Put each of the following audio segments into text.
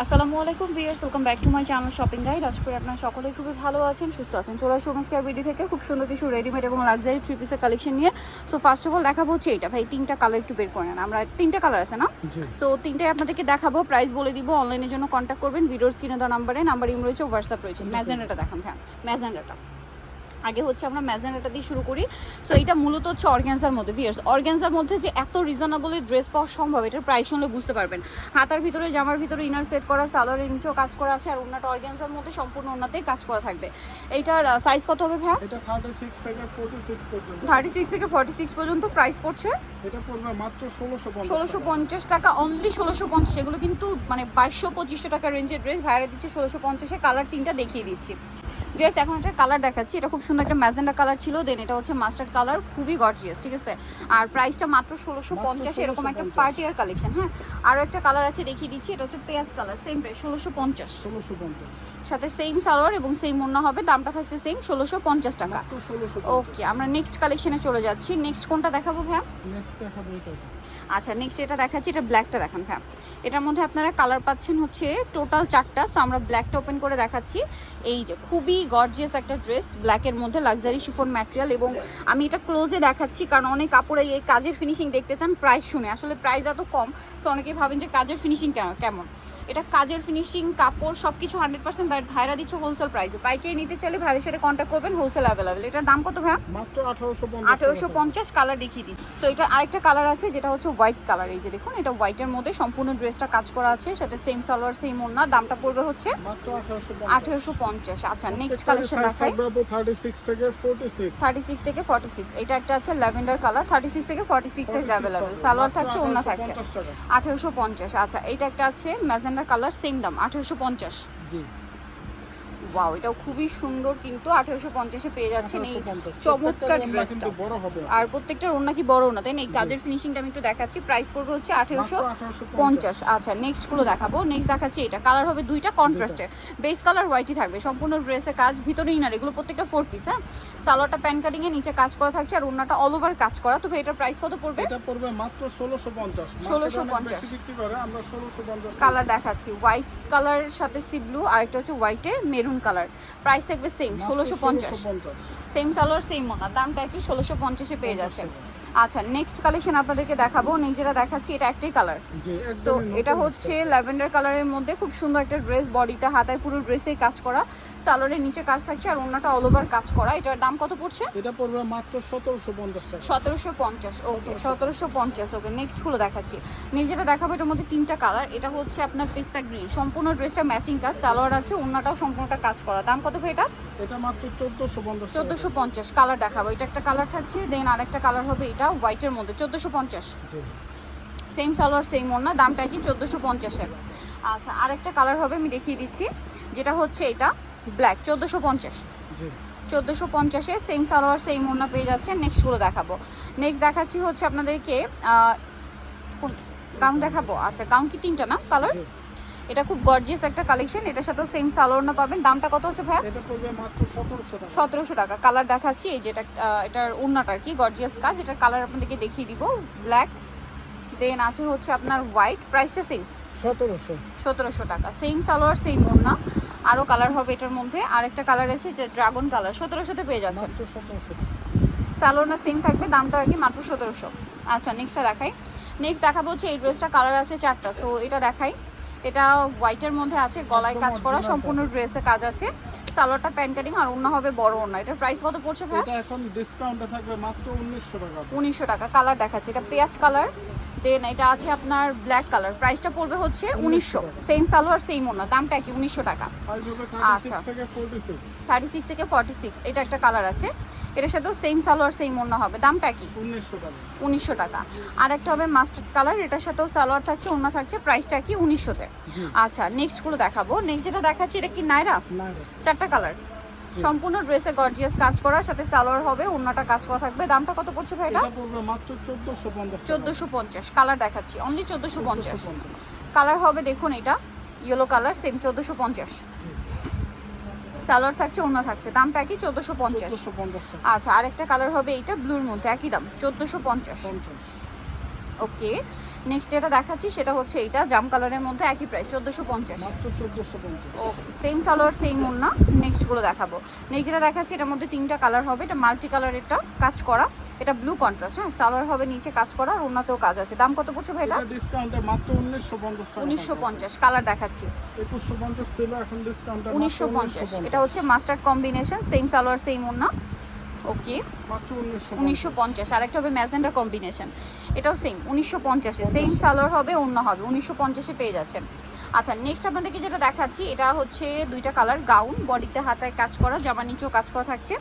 আসসালামু আলাইকুম viewers welcome back to my channel shopping guide. আজ করে আপনারা সকলেই খুবই ভালো আছেন সুস্থ আছেন। চলে আসুন স্কয়ার বিডি থেকে। খুব সুন্দর কিছু রেডিমেড এবং লাক্সারি থ্রি পিসের কালেকশন নিয়ে। সো ফার্স্ট অফ অল দেখাবো হচ্ছে এটা ভাই তিনটা কালার একটু বের করে নেন। আমরা তিনটা কালার আছে না? সো তিনটাই আপনাদেরকে দেখাবো। প্রাইস বলে দিব অনলাইনের জন্য কন্ট্যাক্ট করবেন। ভিডিওর স্ক্রিনে দেওয়া নাম্বারে নাম্বার ইম রয়েছে হোয়াটসঅ্যাপ রয়েছে। ম্যাজেন্ডাটা দেখান হ্যাঁ ম্যাজেন্ডাটা আগে হচ্ছে আমরা ম্যাজেন্ডাটা দিয়ে শুরু করি। সো এটা মূলত হচ্ছে অর্গ্যানজার মধ্যে ভিয়ার্স অর্গ্যানজার মধ্যে যে এত রিজনেবলি ড্রেস পাওয়া সম্ভব এটার প্রাইস শুনলে বুঝতে পারবেন। হাতার ভিতরে জামার ভিতরে ইনার সেট করা সালোয়ারের নিচেও কাজ করা আছে আর ওনাটা অর্গ্যানজার মধ্যে সম্পূর্ণ ওনাতেই কাজ করা থাকবে। এইটার সাইজ কত হবে ভাইয়া? এটা 36 থেকে 46 পর্যন্ত। থার্টি সিক্স থেকে ফর্টি সিক্স পর্যন্ত প্রাইস পড়ছে? এটা পড়বে মাত্র 1650 ষোলোশো পঞ্চাশ টাকা অনলি ষোলোশো পঞ্চাশ। এগুলো কিন্তু মানে বাইশশো পঁচিশশো টাকা রেঞ্জের ড্রেস ভাইরা দিচ্ছে ষোলোশো পঞ্চাশে কালার তিনটা দেখিয়ে দিচ্ছি। ভিয়ার্স এখন একটা কালার দেখাচ্ছি। এটা খুব সুন্দর একটা ম্যাজেন্ডা কালার ছিল। দেন এটা হচ্ছে মাস্টার্ড কালার খুবই গর্জিয়াস ঠিক আছে? আর প্রাইসটা মাত্র ষোলোশো পঞ্চাশ এরকম একটা পার্টিয়ার কালেকশন হ্যাঁ? আরও একটা কালার আছে দেখিয়ে দিচ্ছি। এটা হচ্ছে পেঁয়াজ কালার সেম প্রাইস ষোলোশো পঞ্চাশ। 1650 সাথে সেম সালোয়ার এবং সেম ওড়না হবে দামটা থাকছে সেম ষোলোশো পঞ্চাশ টাকা। মাত্র 1650 ওকে আমরা নেক্সট কালেকশনে চলে যাচ্ছি। নেক্সট কোনটা দেখাবো এটা। আচ্ছা নেক্সট এটা দেখাচ্ছি এটা ব্ল্যাকটা দেখান হ্যাঁ এটার মধ্যে আপনারা কালার পাচ্ছেন হচ্ছে টোটাল চারটা সো আমরা ব্ল্যাকটা ওপেন করে দেখাচ্ছি। এই যে খুবই গর্জিয়াস একটা ড্রেস ব্ল্যাকের মধ্যে লাক্সারি শিফোন ম্যাটেরিয়াল এবং আমি এটা ক্লোজে দেখাচ্ছি কারণ অনেক কাপড়ে এই কাজের ফিনিশিং দেখতে চান প্রাইস শুনে। আসলে প্রাইস এত কম সো অনেকেই ভাবেন যে কাজের ফিনিশিং কেমন। এটা কাজের ফিনিশিং কাপড় সব কিছু হান্ড্রেড পার্সেন্ট ভাইরা দিচ্ছে হোলসেল প্রাইসে পাইকারি নিতে চাইলে ভাইয়ের সাথে কন্ট্যাক্ট করবেন হোলসেল অ্যাভেলেবেল এটার দাম কত ভাইয়া? মাত্র 1850 পঞ্চাশ কালার দেখিয়ে দিই। সো এটা আরেকটা কালার আছে যেটা হচ্ছে হোয়াইট কালার এই যে দেখুন এটা হোয়াইটের মধ্যে সম্পূর্ণ ড্রেসটা কাজ করা আছে সাথে সেম সালোয়ার সেম ওড়না। দামটা পড়বে হচ্ছে মাত্র 1850 আঠেরোশো পঞ্চাশ। আচ্ছা নেক্সট কালেকশন দেখাই। 36 থেকে 46 থার্টি সিক্স থেকে ফর্টি সিক্স এটা একটা আছে ল্যাভেন্ডার কালার থার্টি সিক্স থেকে forty six size available salwar থাকছে ওড়না থাকছে। আঠারোশো পঞ্চাশ। আচ্ছা এটা একটা আছে ম্যাজেন্ডার কালার সেম দাম আঠেরোশো পঞ্চাশ। জি। ওয়াও এটাও খুবই সুন্দর কিন্তু আঠেরোশো পঞ্চাশে পেয়ে যাচ্ছেন এই 1850 চমৎকার প্রত্যেকটা ড্রেসটা আর প্রত্যেকটার ওড়না কি বড় না তাই না? এই কাজের ফিনিশিংটা আমি একটু দেখাচ্ছি। প্রাইস পড়বে হচ্ছে আঠেরোশো পঞ্চাশ। আচ্ছা নেক্সটগুলো দেখাবো। নেক্সট দেখাচ্ছি এটা। কালার হবে দুইটা কন্ট্রাস্টে বেস কালার হোয়াইটই থাকবে। সম্পূর্ণ ড্রেসের কাজ ভিতরে ইনার এগুলো প্রত্যেকটা ফোর পিস হ্যাঁ? সালোয়ারটা প্যান কাটিং এ নিচে কাজ করা থাকছে আর ওড়নাটা অল ওভার কাজ করা। তবে এটার প্রাইস কত পড়বে? এটা পড়বে মাত্র 1650 1650 বেশি বিক্রি করে আমরা 1650 কালার দেখাচ্ছি। হোয়াইট কালারের সাথে সি ব্লু আর একটা হচ্ছে হোয়াইটে মেরুন কালার। প্রাইস থাকবে সেম ষোলোশো পঞ্চাশ। সেম সালোয়ার সেম মোনা দামটা কি ষোলোশো পঞ্চাশে পেয়ে যাচ্ছেন। আচ্ছা নেক্সট কালেকশন আপনাদেরকে দেখাবো নেক্সট যেটা দেখাচ্ছি এটা একটাই কালার সো এটা হচ্ছে ল্যাভেন্ডার কালারের মধ্যে খুব সুন্দর একটা ড্রেস বডিটা হাতায় পুরো ড্রেসেই কাজ করা। সালোয়ারের নিচে কাজ থাকছে আর অন্যটা অল ওভার কাজ করা। এটার দাম কত পড়ছে? এটা পড়বে মাত্র 1750 টাকা। সতেরোশো পঞ্চাশ ওকে সতেরোশো। পঞ্চাশ ওকে নেক্সটগুলো দেখাচ্ছি। নিজেটা দেখাবো এটার মধ্যে তিনটা কালার এটা হচ্ছে আপনার পেস্তা গ্রিন সম্পূর্ণ ড্রেসটা ম্যাচিং কাজ সালোয়ার আছে অন্যটাও সম্পূর্ণটা কাজ করা। দাম কত ভাই এটা? এটা মাত্র 1450 টাকা। চোদ্দোশো পঞ্চাশ কালার দেখাবো। এটা একটা কালার থাকছে দেন আরেকটা কালার হবে এটা। হোয়াইটের মধ্যে চোদ্দোশো পঞ্চাশ। সেম সালোয়ার সেম ওড়না দামটা কি চোদ্দোশো পঞ্চাশে আচ্ছা আরেকটা কালার হবে আমি দেখিয়ে দিচ্ছি। যেটা হচ্ছে এটা ব্ল্যাক চোদ্দোশো পঞ্চাশ। চোদ্দোশো পঞ্চাশে সেম সালোয়ার সেম ওড়না পেয়ে যাচ্ছে নেক্সটগুলো দেখাবো। নেক্সট দেখাচ্ছি হচ্ছে আপনাদেরকে গাউন দেখাবো? আচ্ছা গাউন কি তিনটা না কালার। এটা খুব গর্জিয়াস একটা কালেকশন এটার সাথেও সেম সালোয়ারনা পাবেন। দামটা কত হচ্ছে ভাইয়া? এটা পড়বে মাত্র 1700 টাকা। সতেরোশো টাকা। কালার দেখাচ্ছি এই যেটা এটার ওড়নাটা আর কি গর্জিয়াস কাজ। এটার কালার আপনাদেরকে দেখিয়ে দিব। ব্ল্যাক দেন আছে হচ্ছে আপনার হোয়াইট প্রাইসটা সেম 1700 সতেরোশো। টাকা। সেম সালোয়ার সেম ওড়না। আরও কালার হবে এটার মধ্যে। আরেকটা কালার আছে যে ড্রাগন কালার সতেরোশোতে পেয়ে যাচ্ছেন। মাত্র 1700 টাকা। না সেম থাকবে দামটা আর কি মাত্র সতেরোশো। আচ্ছা নেক্সটটা দেখাই। নেক্সট দেখাবো হচ্ছে এই ড্রেসটা কালার আছে চারটা। সো এটা দেখাই। এটা হোয়াইটের মধ্যে আছে গলায় কাজ করা সম্পূর্ণ ড্রেসে কাজ আছে। সালোয়ারটা প্যান্ট কাটিং আর অন্য হবে বড় অন্য এটার প্রাইস কত পড়ছে ভাই এটা এখন ডিসকাউন্টে থাকবে মাত্র 1900 টাকা। উনিশশো টাকা। কালার দেখাচ্ছে। এটা পেঁয়াজ কালার দেন এটা আছে আপনার ব্ল্যাক কালার প্রাইসটা পড়বে হচ্ছে উনিশশো। সেম সালোয়ার সেম ওড়না। দামটা কি? উনিশশো টাকা। আচ্ছা। 36 থেকে 46 থার্টি সিক্স থেকে ফর্টি সিক্স এটা একটা কালার আছে। এটার সাথেও সেম সালোয়ার সেম ওড়না হবে। দামটা কি? উনিশশো টাকা। আর একটা হবে মাস্টার্ড কালার এটার সাথেও সালোয়ার থাকছে ওড়না থাকছে। প্রাইসটা কি? উনিশশোতে। আচ্ছা নেক্সটগুলো দেখাবো। নেক্সট যেটা দেখাচ্ছি এটা কি নাইরা চারটা কালার সম্পূর্ণ ড্রেসে গর্জিয়াস কাজ করা সাথে সালোয়ার হবে ওড়নাটা কাজ করা থাকবে। দামটা কত পড়ছে ভাই এটা? এটা মাত্র 1450 চোদ্দোশো পঞ্চাশ। কালার দেখাচ্ছি অনলি চোদ্দোশো পঞ্চাশ। কালার হবে দেখুন এটা ইয়েলো কালার সেম চোদ্দোশো পঞ্চাশ। সালোয়ার থাকছে ওড়না থাকছে দামটা কি? চোদ্দোশো পঞ্চাশ। 1450 আচ্ছা আরেকটা কালার হবে এইটা ব্লুর মধ্যে একই দাম চোদ্দোশো পঞ্চাশ। 50 ওকে নেক্সট যেটা দেখাচ্ছি সেটা হচ্ছে এইটা জাম কালারের মধ্যে একই প্রাইস চোদ্দোশো পঞ্চাশ। ওকে সেম সালোয়ার সেম ওড়না নেক্সটগুলো দেখাবো। নেক্সট যেটা দেখাচ্ছি এটার মধ্যে তিনটা কালার হবে। এটা মাল্টি কালার এটা কাজ করা। এটা ব্লু কন্ট্রাস্ট হ্যাঁ? সালোয়ার হবে নিচে কাজ করা আর ওড়নাতেও কাজ আছে। দাম কত পড়ছে ভাই এটা? এটা উনিশশো পঞ্চাশ কালার দেখাচ্ছি। উনিশশো পঞ্চাশ। এটা হচ্ছে mustard combination same salwar same ওড়না ওকে উনিশশো পঞ্চাশ। আরেকটা হবে ম্যাজেন্ডা কম্বিনেশন। এটাও সেম উনিশশো পঞ্চাশে। সেম সালোয়ার হবে অন্য হবে। উনিশশো পঞ্চাশে পেয়ে যাচ্ছেন। আচ্ছা নেক্সট আপনাদেরকে যেটা দেখাচ্ছি এটা হচ্ছে দুইটা কালার গাউন বডিতে হাতায় কাজ করা জামা নিচেও কাজ করা থাকছে।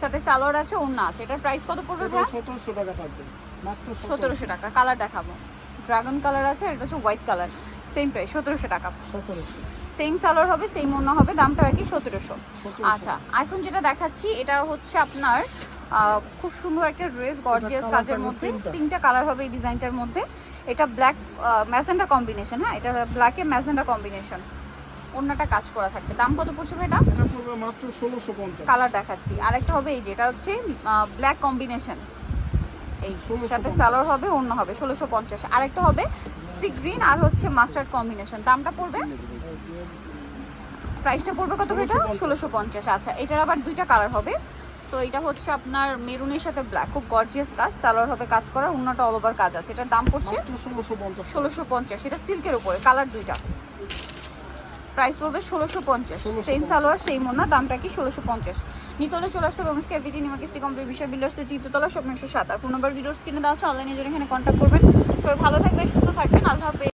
সাথে সালোয়ার আছে অন্য আছে। এটার প্রাইস কত পড়বে ভাই সতেরোশো টাকা থাকবে। সতেরোশো। টাকা। কালার দেখাবো। ড্রাগন কালার আছে আর এটা হচ্ছে হোয়াইট কালার সেম প্রাইস সতেরোশো টাকা। সতেরোশো। সেম সালোয়ার হবে সেম অন্য হবে দামটা কি সতেরোশো। আচ্ছা এখন যেটা দেখাচ্ছি এটা হচ্ছে আপনার খুব সুন্দর একটা ড্রেস গর্জিয়াস কাজের মধ্যে তিনটা। কালার হবে এই ডিজাইনটার মধ্যে। এটা ব্ল্যাক ম্যাজেন্ডা কম্বিনেশন হ্যাঁ? এটা ব্ল্যাকে ম্যাজেন্ডা কম্বিনেশন অন্যটা কাজ করা থাকবে। দাম কত পড়ছে ভাই এটা মাত্র ষোলোশো কালার দেখাচ্ছি। আরেকটা হবে এই যে এটা হচ্ছে ব্ল্যাক কম্বিনেশন এই সাথে সালোয়ার হবে অন্য হবে ষোলোশো পঞ্চাশ। আরেকটা হবে সি গ্রিন আর হচ্ছে মাস্টার্ড কম্বিনেশন দামটা পড়বে? প্রাইসটা পড়বে কত এটা ষোলোশো পঞ্চাশ। আচ্ছা এটার আবার দুইটা কালার হবে। সো এটা হচ্ছে আপনার মেরুনের সাথে ব্ল্যাক খুব গর্জিয়াস কাজ। সালোয়ার হবে কাজ করা অন্যটা অল ওভার কাজ আছে। এটার দাম পড়ছে? ষোলোশো পঞ্চাশ। এটা সিল্কের উপরে কালার দুইটা। প্রাইস পড়বে ষোলোশো পঞ্চাশ। 1650 সেম সালোয়ার সেম ওনা দামটা কি? ষোলোশো পঞ্চাশ। নিতলে চলে আসতে হবে এমএসকে এভিটি নিমাকে সি কমপ্লিট বিষয় তৃতীয়তলা সব সাত। আর ফোন নাম্বার ভিডিওস কিনে দেওয়া আছে অনলাইনে জন্য এখানে কন্ট্যাক্ট করবেন। সবাই ভালো থাকবেন সুস্থ থাকবেন আল্লাহ